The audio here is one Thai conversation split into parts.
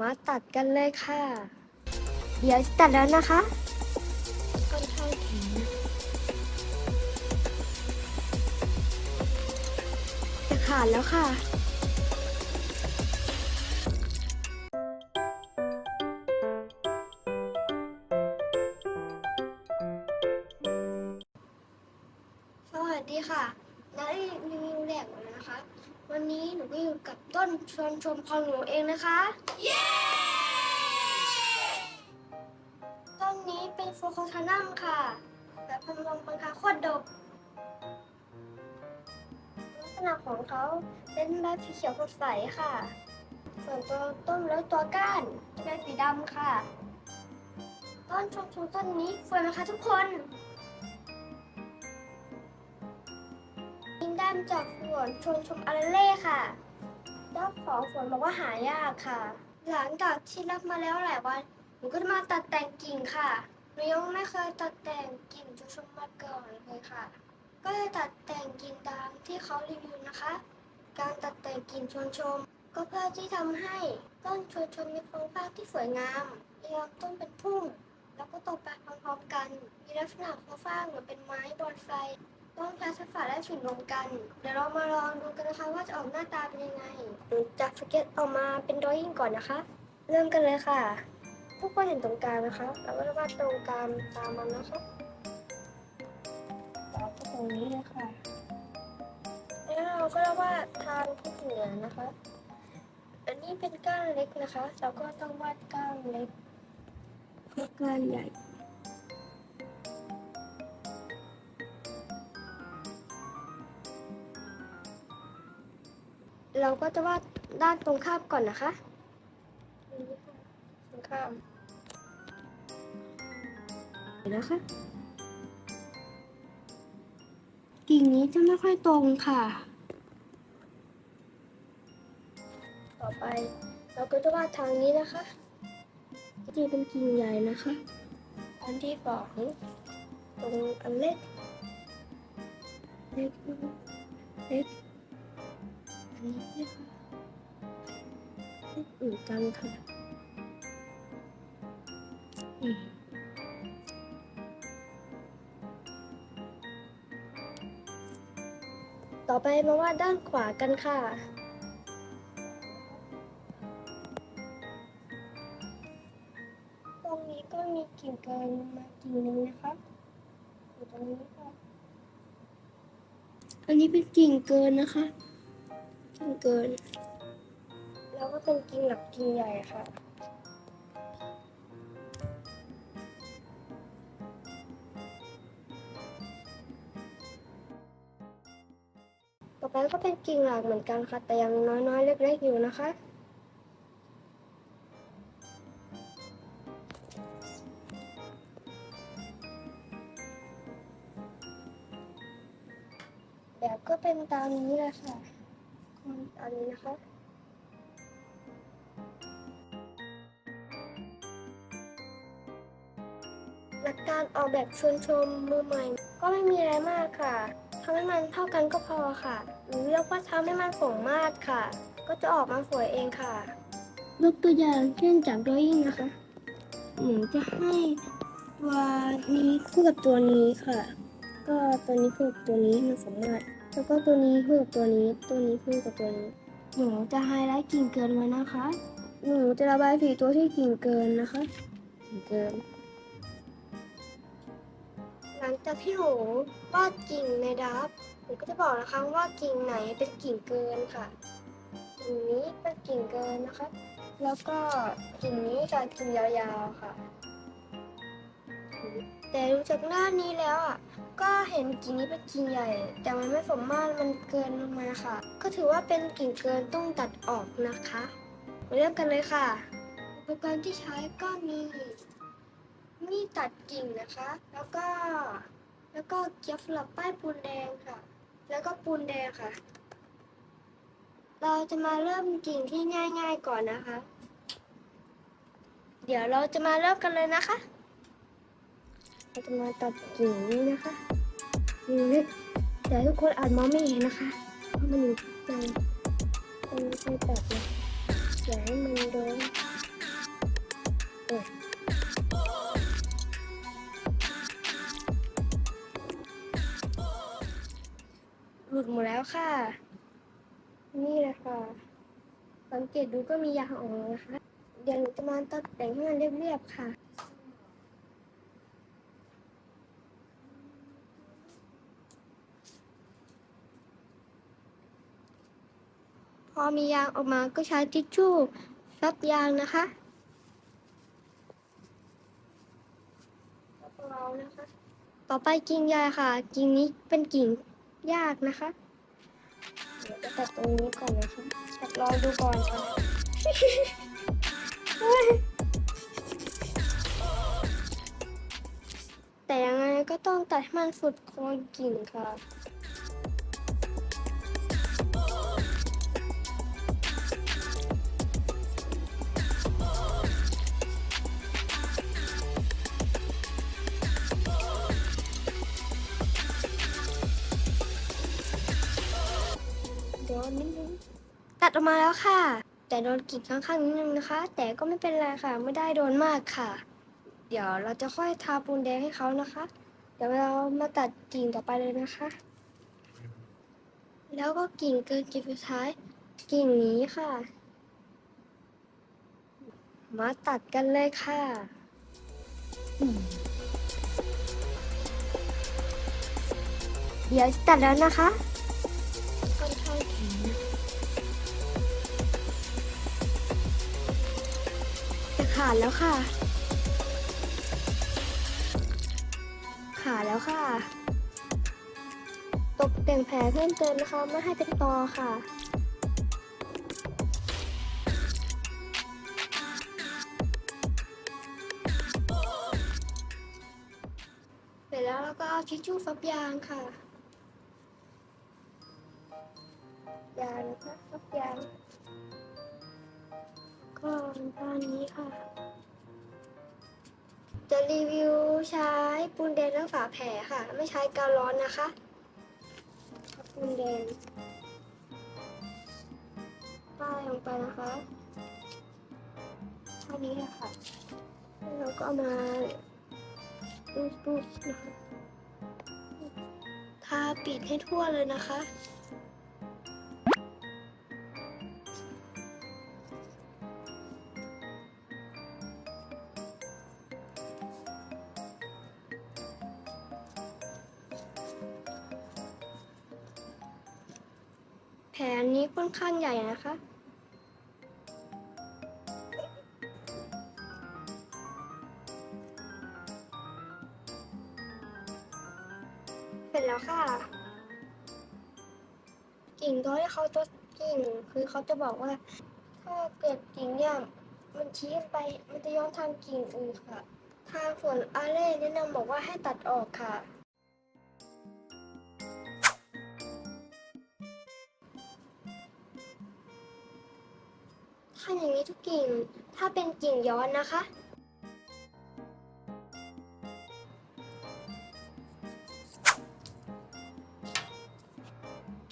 มาตัดกันเลยค่ะ เดี๋ยวจะตัดแล้วนะคะค่อนข้าถึงจะขาดแล้วค่ะสวัสดีค่ะนักรีวิวแหลกนะคะ วันนี้หนูก็อยู่กับต้นชวนชมของหนูเองนะคะ เย้ ต้นนี้เป็นโฟโคทานัมค่ะ แบบพันลมปังคาโคตรดก ลักษณะของเขาเป็นแบบสีเขียวสดใสค่ะ ส่วนตัวต้นและตัวก้านจะเป็นสีดำค่ะ ต้นชมชมต้นนี้สวยไหมคะทุกคน ด้านจากสวนชมชมอาราเล่ค่ะเจ้าของสวนบอกว่าหายากค่ะ หลังจากที่รับมาแล้วหลายวันหนูก็มาตัดแต่งกิ่งค่ะหนูยังไม่เคยตัดแต่งกิ่งชมชมมาก่อนเลยค่ะ ก็เลยตัดแต่งกิ่งตามที่เขารีวิวนะคะ การตัดแต่งกิ่งชมชม ก็เพื่อที่ทำให้ต้นชมชมมีโครงสร้างที่สวยงามมีลำต้นเป็นพุ่มแล้วก็โตไปพร้อมๆกัน มีลักษณะโครงสร้างเหมือนเป็นไม้บอนไซ ต้องใช้ทักษะและฝุ่นรวมกัน เดี๋ยวเรามาลองดูกันนะคะว่าจะออกหน้าตาเป็นยังไงหนูจะสเก็ตออกมาเป็นดรอยิ่งก่อนนะคะ เริ่มกันเลยค่ะ ทุกคนเห็นตรงกลางนะคะ เราก็จะวาดตรงกลางตามมันนะคะต่อตรงนี้เลยค่ะ แล้วเราก็จะวาดทางทิศเหนือนะคะ อันนี้เป็นก้านเล็กนะคะ เราก็ต้องวาดก้านเล็กก้านใหญ่ เราก็จะวาดด้านตรงข้ามก่อนนะคะนี่ค่ะตรงข้ามเห็นนะคะกิ่งนี้จะไม่ค่อยตรงค่ะ ต่อไปเราก็จะวาดทางนี้นะคะที่เป็นกิ่งใหญ่นะคะอันที่สองตรงอันเล็กเล็กเล็กอั นนี้เนี่ยค่ะเล็กอื่นกันค่ะอืมต่อไปมาวาดด้านขวากันค่ะตรงนี้ก็มีกิ่งเกินมากิ่งหนึงนะคะอยู่ตรงนี้ค่ะอันนี้เป็นกิ่งเกินนะคะ กิ่งเกิน แล้วก็เป็นกิ่งหลักกิ่งใหญ่ค่ะต่อไปก็เป็นกิ่งหลักเหมือนกันค่ะ แต่ยังน้อยๆ เล็กๆอยู่นะคะ แบบก็เป็นตามนี้เลยค่ะ คนนี้นะคะหลักการออกแบบชวนชมมือใหม่ ก็ไม่มีอะไรมากค่ะทำให้มันเท่ากันก็พอค่ะ หรือเรียกว่าทำให้มันสมมาตรค่ะ ก็จะออกมาสวยเองค่ะยกตัวอย่างเช่นจากดรอยิ่งนะคะหนูจะให้ตัวนี้คู่กับตัวนี้ค่ะ ก็ตัวนี้คู่กับตัวนี้มันสมมาตรแล้วก็ตัวนี้คู่กับตัวนี้ ตัวนี้คู่กับตัวนี้ หนูจะไฮไลท์กิ่งเกินไว้นะคะ หนูจะระบายสีตัวที่กิ่งเกินนะคะ กิ่งเกิน หลังจากที่หนูวาดกิ่งในดับหนูก็จะบอกนะคะว่ากิ่งไหนเป็นกิ่งเกินค่ะ กิ่งนี้เป็นกิ่งเกินนะคะ แล้วก็กิ่งนี้กับกิ่งยาวๆค่ะ แต่ดูจากหน้านี้แล้วอะ ก็เห็นกิ่งนี้เป็นกิ่งใหญ่ แต่มันไม่สมมาตรมันเกินลงมาค่ะ ก็ถือว่าเป็นกิ่งเกินต้องตัดออกนะคะมาเริ่มกันเลยค่ะ อุปกรณ์ที่ใช้ก็มีมีดตัดกิ่งนะคะ แล้วก็แล้วก็เกี๊ยวสลับป้ายปูนแดงค่ะ แล้วก็ปูนแดงค่ะ เราจะมาเริ่มกิ่งที่ง่าย ๆ ก่อนนะคะ เดี๋ยวเราจะมาเริ่มกันเลยนะคะ จะมาตัดกิ่งนี้นะคะกิ่งเล็กแต่ทุกคนอาจมองไม่เห็นนะคะเพราะมันอยู่ในตรงใต้ตัดเลยอย่าให้มันโดนอ้ยหลุดหมดแล้วค่ะ นี่แหละค่ะสังเกตดูก็มียางออกนะคะ เดี๋ยวหนูจะมาตัดแต่งให้มันเรียบๆค่ะ พอมียางออกมาก็ใช้ทิชชู่ซับยางนะคะเรานะคะ ต่อไปกิ่งใหญ่ค่ะ กิ่งนี้เป็นกิ่งยากนะคะ เดี๋ยวจะตัดตรงนี้ก่อนนะคะตัดรอดูก่อนค่ะแต่ยังไงก็ต้องตัดให้มันสุดโคนกิ่งค่ะ นิดนึงตัดออกมาแล้วค่ะ แต่โดนกรีดข้างๆนิดนึงนะคะ แต่ก็ไม่เป็นไรค่ะ ไม่ได้โดนมากค่ะ เดี๋ยวเราจะค่อยทาปูนแดงให้เขานะคะ เดี๋ยวเรามาตัดกิ่งต่อไปเลยนะคะ แล้วก็กิ่งเกินกิ่งสุดท้าย กิ่งนี้ค่ะ มาตัดกันเลยค่ะเดี๋ยวตัดแล้วนะคะ ดแล้วค่ะ ขาดแล้วค่ะ ตกแต่งแผลเพิ่มเติมนะคะไม่ให้เป็นตอค่ะ เสร็จแล้วเราก็เอาทิชชู่ฟับยางค่ะ ปูนแดงทั้งฝาแผลค่ะ ไม่ใช้กาวร้อนนะคะปูนแดงป้ายลงไปนะคะเท่านี้แหละค่ะแล้วเราก็เอามาปุ๊บๆนะคะทาปิดให้ทั่วเลยนะคะ แผลนี้ค่อนข้างใหญ่นะคะ เสร็จแล้วค่ะ กิ่งตอนที่เขาจะกิ่งคือเขาจะบอกว่า ถ้าเกิดกิ่งเนี่ยมันชี้ไปมันจะย้อนทางกิ่งอื่นค่ะ ทางสวนอาเล่แนะนำบอกว่าให้ตัดออกค่ะ ทุกกิ่ง ถ้าเป็นกิ่งย้อนนะคะ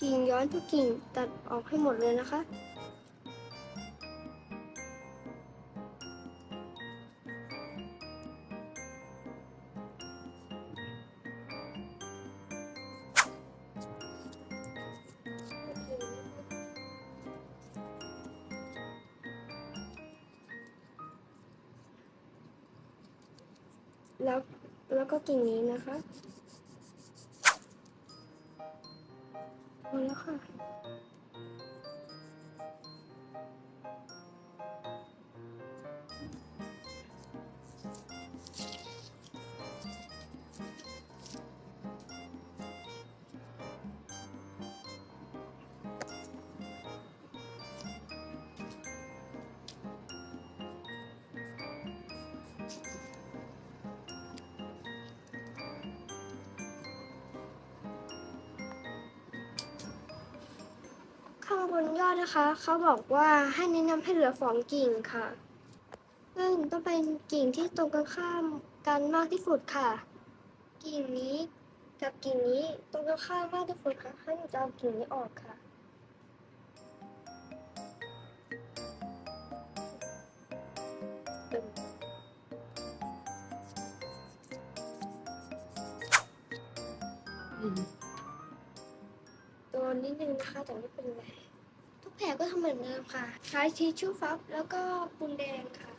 กิ่งย้อนทุกกิ่งตัดออกให้หมดเลยนะคะ แล้วแล้วก็กิ่งนี้นะคะ บนยอดนะคะ เขาบอกว่าให้แนะนำให้เหลือสองกิ่งค่ะ ซึ่งต้องเป็นกิ่งที่ตรงกันข้ามกันมากที่สุดค่ะ กิ่งนี้กับกิ่งนี้ตรงกันข้ามมากที่สุดค่ะให้หนูจะเอากิ่งนี้ออกค่ะตึงโดนนิดนึงนะคะแต่ไม่เป็นไร แผลก็ทำเหมือนเดิมค่ะ ใช้ทิชชู่ฟับแล้วก็ปูนแดงค่ะ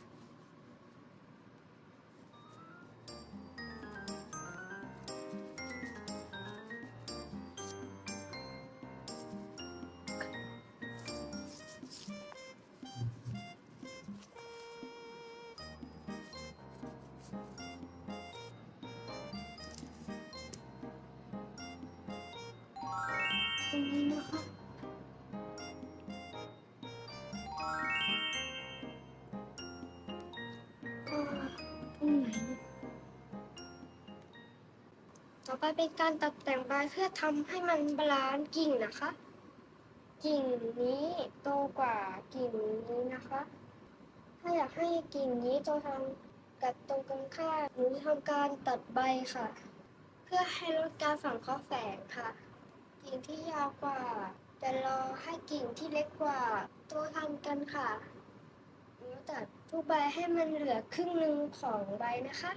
ตรงนี้นะคะ ต่อไปเป็นการตัดแต่งใบเพื่อทำให้มันบาลานซ์กิ่งนะคะ กิ่งนี้โตกว่ากิ่งนี้นะคะ ถ้าอยากให้กิ่งนี้โตทางกับตรงกันข้ามหนูจะทำการตัดใบค่ะ เพื่อให้ลดการฝังข้อแฝงค่ะ กิ่งที่ยาวกว่าแต่รอให้กิ่งที่เล็กกว่าโตทันกันค่ะหนูตัดทุกใบให้มันเหลือครึ่งหนึ่งของใบนะคะ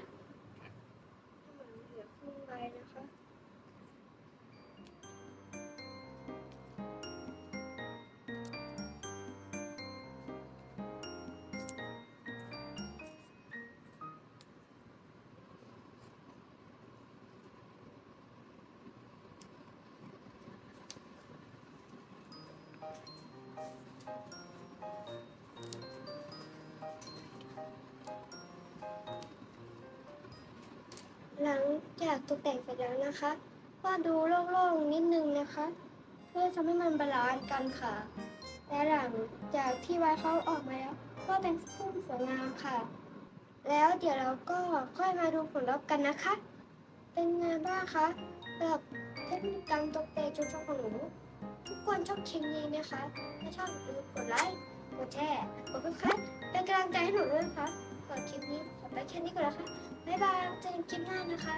หลังจากตกแต่งเสร็จแล้วนะคะก็ดูโล่งๆนิดนึงนะคะ เพื่อทำให้มันบาลานซ์กันค่ะ และหลังจากที่ไว้เขาออกมาแล้ว ก็เป็นพุ่มสวยงามค่ะ แล้วเดี๋ยวเราก็ค่อยมาดูผลลัพธ์กันนะคะ เป็นไงบ้างคะสำหรับเทคนิคการตกแต่งชุมชของหนู ทุกคนชอบคลิปนี้นะคะถ้าชอบอย่าลืมกดไลค์กดแชร์กดติดตามเป็นกำลังใจให้หนูด้วยนะคะก่อนคลิปนี้ขอไปแค่นี้ก่อนนะคะบ๊ายบายเจอกันคลิปหน้านะคะ